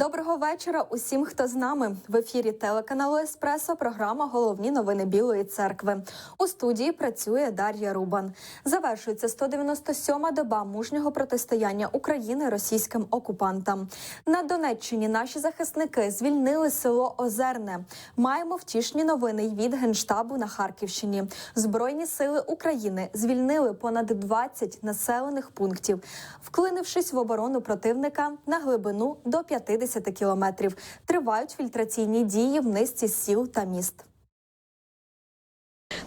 Доброго вечора усім, хто з нами в ефірі телеканалу Еспресо. Програма Головні новини Білої церкви. У студії працює Дар'я Рубан. Завершується 197-ма доба мужнього протистояння України російським окупантам. На Донеччині наші захисники звільнили село Озерне. Маємо втішні новини від генштабу на Харківщині. Збройні сили України звільнили понад 20 населених пунктів, вклинившись в оборону противника на глибину до 50 кілометрів. Тривають фільтраційні дії в низці сіл та міст.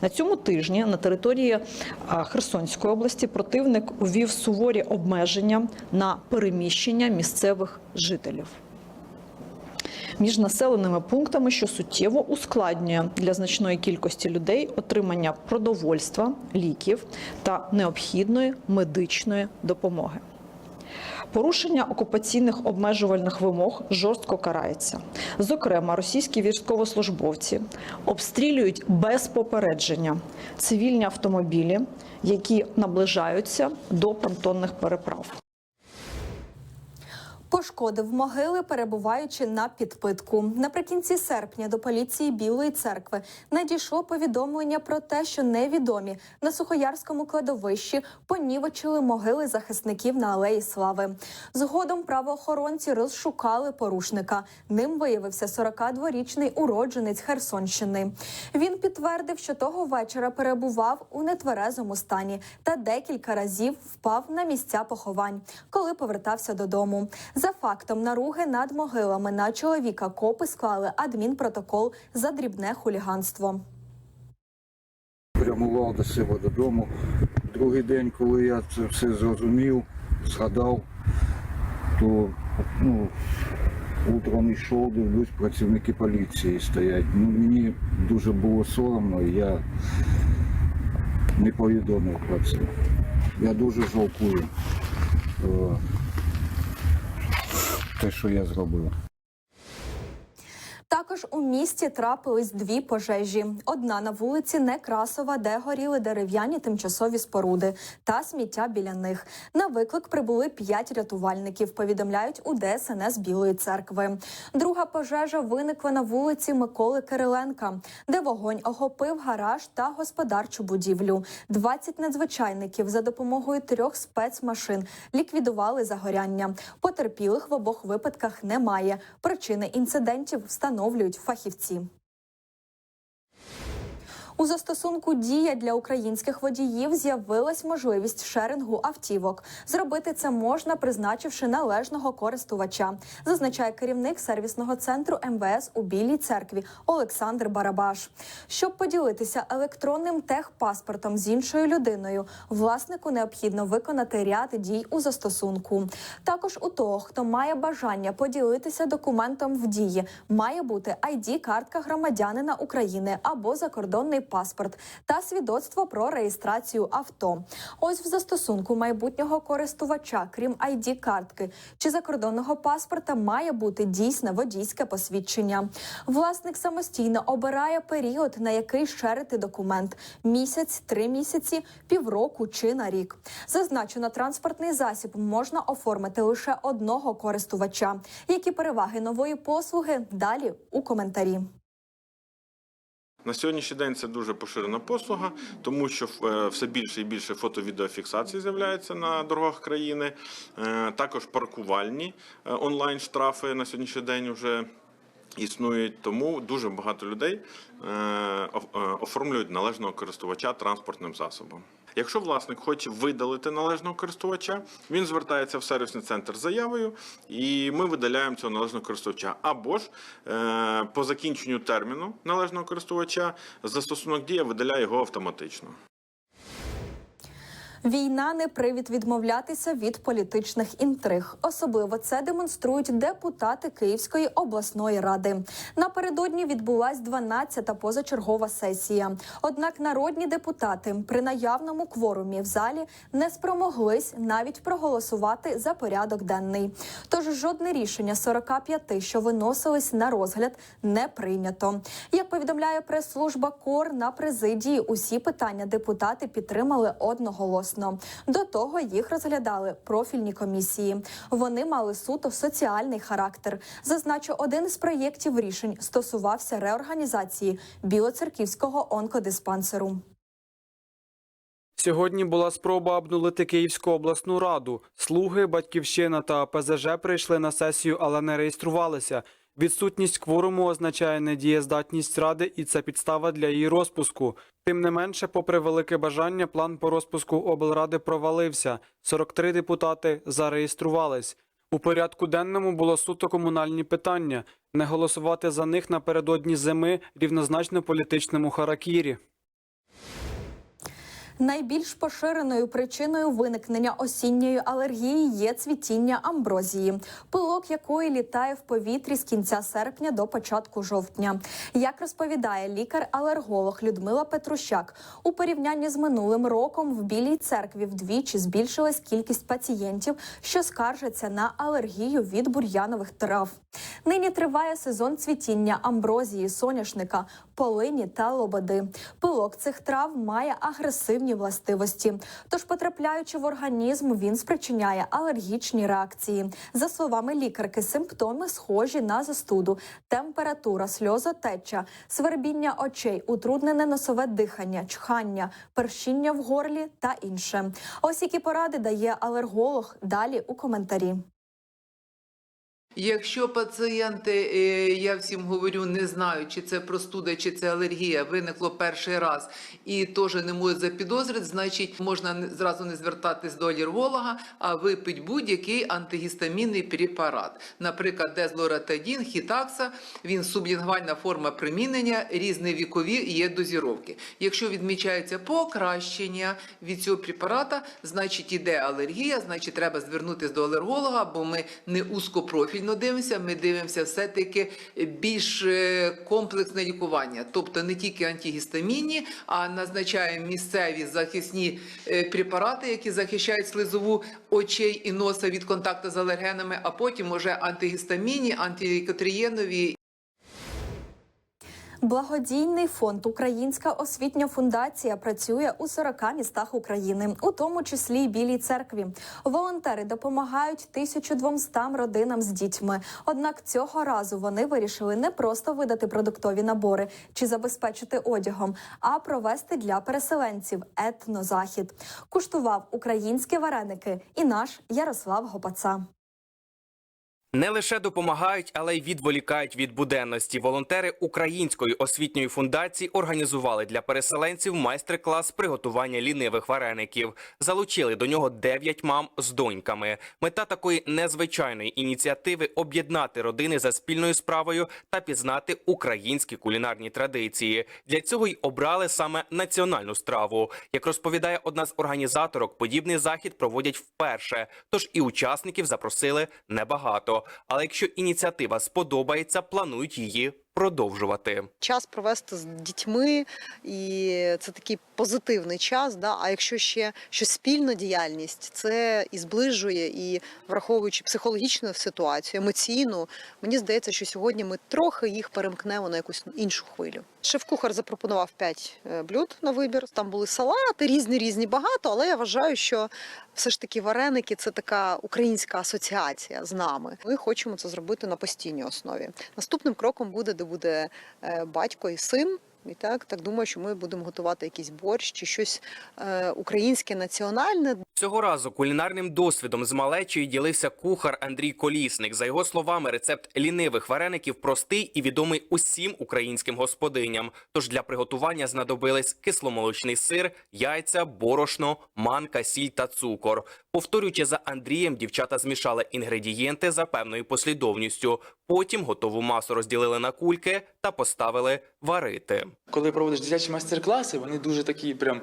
На цьому тижні на території Херсонської області противник увів суворі обмеження на переміщення місцевих жителів. Між населеними пунктами, що суттєво ускладнює для значної кількості людей отримання продовольства, ліків та необхідної медичної допомоги. Порушення окупаційних обмежувальних вимог жорстко карається. Зокрема, російські військовослужбовці обстрілюють без попередження цивільні автомобілі, які наближаються до понтонних переправ. Пошкодив могили, перебуваючи на підпитку. Наприкінці серпня до поліції Білої церкви надійшло повідомлення про те, що невідомі на сухоярському кладовищі понівечили могили захисників на алеї Слави. Згодом правоохоронці розшукали порушника. Ним виявився 42-річний уродженець Херсонщини. Він підтвердив, що того вечора перебував у нетверезому стані та декілька разів впав на місця поховань, коли повертався додому. За фактом наруги над могилами на чоловіка копи склали адмінпротокол за дрібне хуліганство. прямував до себе додому. Другий день, коли я це все зрозумів, згадав, то ну, утром йшов, дивлюсь, працівники поліції стоять. Ну, мені дуже було соромно, і я не повідомив про це. Я дуже жалкую е, те, що я зробив. У місті трапились дві пожежі: одна на вулиці Некрасова, де горіли дерев'яні тимчасові споруди та сміття біля них. На виклик прибули п'ять рятувальників. Повідомляють у ДСНС Білої церкви. Друга пожежа виникла на вулиці Миколи Кириленка, де вогонь охопив гараж та господарчу будівлю. 20 надзвичайників за допомогою трьох спецмашин ліквідували загоряння. Потерпілих в обох випадках немає. Причини інцидентів встановлюють фахівці. У застосунку дія для українських водіїв з'явилась можливість шерингу автівок. Зробити це можна, призначивши належного користувача, зазначає керівник сервісного центру МВС у Білій церкві Олександр Барабаш. Щоб поділитися електронним техпаспортом з іншою людиною, власнику необхідно виконати ряд дій у застосунку. Також у того, хто має бажання поділитися документом в дії, має бути id картка громадянина України або закордонний паспорт та свідоцтво про реєстрацію авто. Ось в застосунку майбутнього користувача, крім id картки чи закордонного паспорта, має бути дійсне водійське посвідчення. Власник самостійно обирає період, на який шерити документ: місяць, три місяці, півроку чи на рік. Зазначено, транспортний засіб можна оформити лише одного користувача. Які переваги нової послуги далі у коментарі. На сьогоднішній день це дуже поширена послуга, тому що е, все більше і більше фото-відеофіксацій з'являється на дорогах країни. Е, Також паркувальні е, онлайн штрафи на сьогоднішній день вже існують. Тому дуже багато людей оформлюють належного користувача транспортним засобом. Якщо власник хоче видалити належного користувача, він звертається в сервісний центр з заявою, і ми видаляємо цього належного користувача. Або ж е, по закінченню терміну належного користувача застосунок дія видаляє його автоматично. Війна не привід відмовлятися від політичних інтриг. Особливо це демонструють депутати Київської обласної ради. Напередодні відбулась 12-та позачергова сесія. Однак народні депутати при наявному кворумі в залі не спромоглись навіть проголосувати за порядок денний. Тож жодне рішення 45, що виносились на розгляд, не прийнято. Як повідомляє прес-служба КОР на президії, усі питання депутати підтримали одноголосно. Вчасно. До того їх розглядали профільні комісії. Вони мали суто соціальний характер. Зазначу, один із проєктів рішень стосувався реорганізації Білоцерківського онкодиспансеру. Сьогодні була спроба обнулити Київську обласну раду. Слуги, батьківщина та ПЗЖ прийшли на сесію, але не реєструвалися. Відсутність кворуму означає недієздатність ради, і це підстава для її розпуску. Тим не менше, попри велике бажання, план по розпуску облради провалився. 43 депутати зареєструвались. У порядку денному було суто комунальні питання. Не голосувати за них напередодні зими рівнозначно політичному харакірі. Найбільш поширеною причиною виникнення осінньої алергії є цвітіння амброзії, пилок якої літає в повітрі з кінця серпня до початку жовтня. Як розповідає лікар-алерголог Людмила Петрущак, у порівнянні з минулим роком в Білій церкві вдвічі збільшилась кількість пацієнтів, що скаржаться на алергію від бур'янових трав. Нині триває сезон цвітіння амброзії, соняшника, полині та лободи. Пилок цих трав має агресивні властивості. Тож, потрапляючи в організм, він спричиняє алергічні реакції. За словами лікарки, симптоми схожі на застуду, температура, сльозотеча, свербіння очей, утруднене носове дихання, чхання, першіння в горлі та інше. Ось які поради дає алерголог далі у коментарі. Якщо пацієнти, е, я всім говорю, не знають, чи це простуда, чи це алергія, виникло перший раз і теж не можуть запідозрити, значить можна зразу не звертатись до алерголога, а випити будь-який антигістамінний препарат. Наприклад, дезлоратадін, хітакса, він сублінгвальна форма примінення, різні вікові є дозіровки. Якщо відмічається покращення від цього препарата, значить іде алергія, значить треба звернутися до алерголога, бо ми не узкопрофільно дивимося, ми дивимося все-таки більш е, комплексне лікування, тобто не тільки антигістамінні, а назначаємо місцеві захисні е, препарати, які захищають слизову очей і носа від контакту з алергенами, а потім уже антигістамінні, антикотрієнові Благодійний фонд Українська освітня фундація працює у 40 містах України, у тому числі й Білій церкві. Волонтери допомагають 1200 родинам з дітьми. Однак цього разу вони вирішили не просто видати продуктові набори чи забезпечити одягом, а провести для переселенців етнозахід. Куштував українські вареники і наш Ярослав Гопаца. Не лише допомагають, але й відволікають від буденності. Волонтери Української освітньої фундації організували для переселенців майстер-клас приготування лінивих вареників. Залучили до нього 9 мам з доньками. Мета такої незвичайної ініціативи об'єднати родини за спільною справою та пізнати українські кулінарні традиції. Для цього й обрали саме національну страву. Як розповідає одна з організаторок, подібний захід проводять вперше. Тож і учасників запросили небагато. Але якщо ініціатива сподобається, планують її продовжувати. час провести з дітьми, і це такий позитивний час. Да? А якщо ще щось спільна діяльність, це і зближує, і враховуючи психологічну ситуацію, емоційну, мені здається, що сьогодні ми трохи їх перемкнемо на якусь іншу хвилю. Шеф-кухар запропонував 5 блюд на вибір. Там були салати, різні, різні багато, але я вважаю, що все ж таки вареники це така українська асоціація з нами. Ми хочемо це зробити на постійній основі. Наступним кроком буде, де буде е, батько і син. І так, так думаю, що ми будемо готувати якийсь борщ чи щось е, українське національне. Цього разу кулінарним досвідом з малечою ділився кухар Андрій Колісник. За його словами, рецепт лінивих вареників простий і відомий усім українським господиням. Тож для приготування знадобились кисломолочний сир, яйця, борошно, манка, сіль та цукор. Повторюючи за Андрієм, дівчата змішали інгредієнти за певною послідовністю. Потім готову масу розділили на кульки та поставили варити. Коли проводиш дитячі майстер-класи, вони дуже такі прям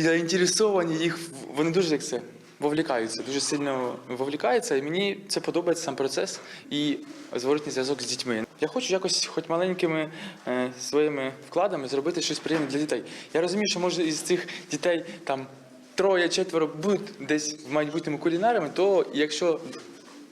заінтересовані, їх вони дуже як це вовлікаються, дуже сильно вовлікаються, і мені це подобається сам процес і зворотній зв'язок з дітьми. Я хочу якось, хоч маленькими е, своїми вкладами, зробити щось приємне для дітей. Я розумію, що може із цих дітей там троє, четверо будуть десь в майбутньому кулінарами, то якщо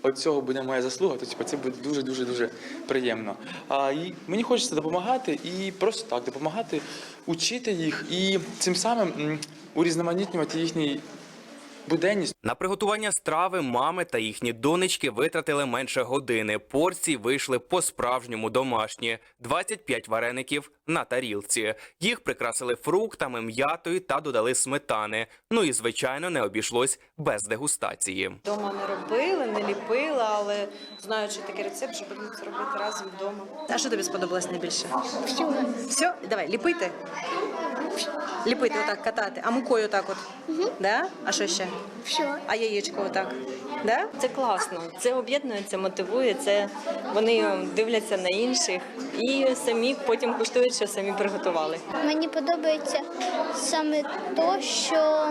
от цього буде моя заслуга, то типу, це буде дуже дуже дуже приємно. А і мені хочеться допомагати і просто так допомагати, учити їх і цим самим урізноманітнювати їхній буденність. На приготування страви мами та їхні донечки витратили менше години. Порції вийшли по-справжньому домашні: 25 вареників на тарілці. Їх прикрасили фруктами, м'ятою та додали сметани. Ну і звичайно не обійшлось без дегустації. Дома не робила, не ліпила, але знаючи такий рецепт, що будемо це робити разом вдома. А що тобі сподобалось найбільше? Все. Все? Давай, ліпити. Ліпити, отак катати. А мукою отак от. Да? А що ще? Все. А яєчко отак. Да? Це класно, це об'єднує, це мотивує, це вони дивляться на інших і самі потім куштують, що самі приготували. Мені подобається саме то, що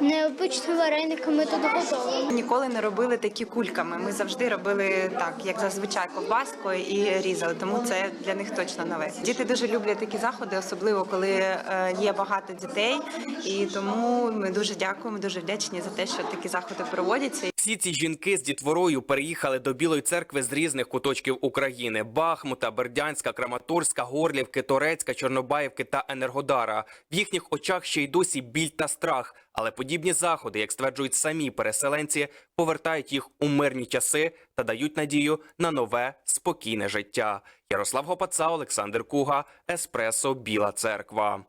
необично варениками тут готували. Ніколи не робили такі кульками. Ми завжди робили так, як зазвичай ковбаскою і різали. Тому це для них точно нове. Діти дуже люблять такі заходи, особливо коли е, є багато дітей. І тому ми дуже дякуємо, дуже вдячні за те, що такі заходи проводяться. Всі ці жінки з дітворою переїхали до Білої церкви з різних куточків України: Бахмута, Бердянська, Краматорська, Горлівки, Торецька, Чорнобаївки та Енергодара. В їхніх очах ще й досі біль та страх. Але подібні заходи, як стверджують самі переселенці, повертають їх у мирні часи та дають надію на нове спокійне життя. Ярослав Гопаца, Олександр Куга, Еспресо, Біла Церква.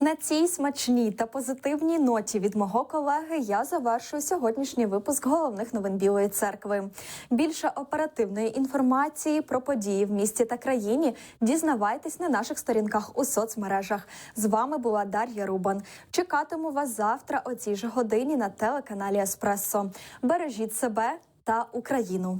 На цій смачній та позитивній ноті від мого колеги я завершую сьогоднішній випуск головних новин Білої церкви. Більше оперативної інформації про події в місті та країні дізнавайтесь на наших сторінках у соцмережах. З вами була Дар'я Рубан. Чекатиму вас завтра о цій ж годині на телеканалі Еспресо. Бережіть себе та Україну.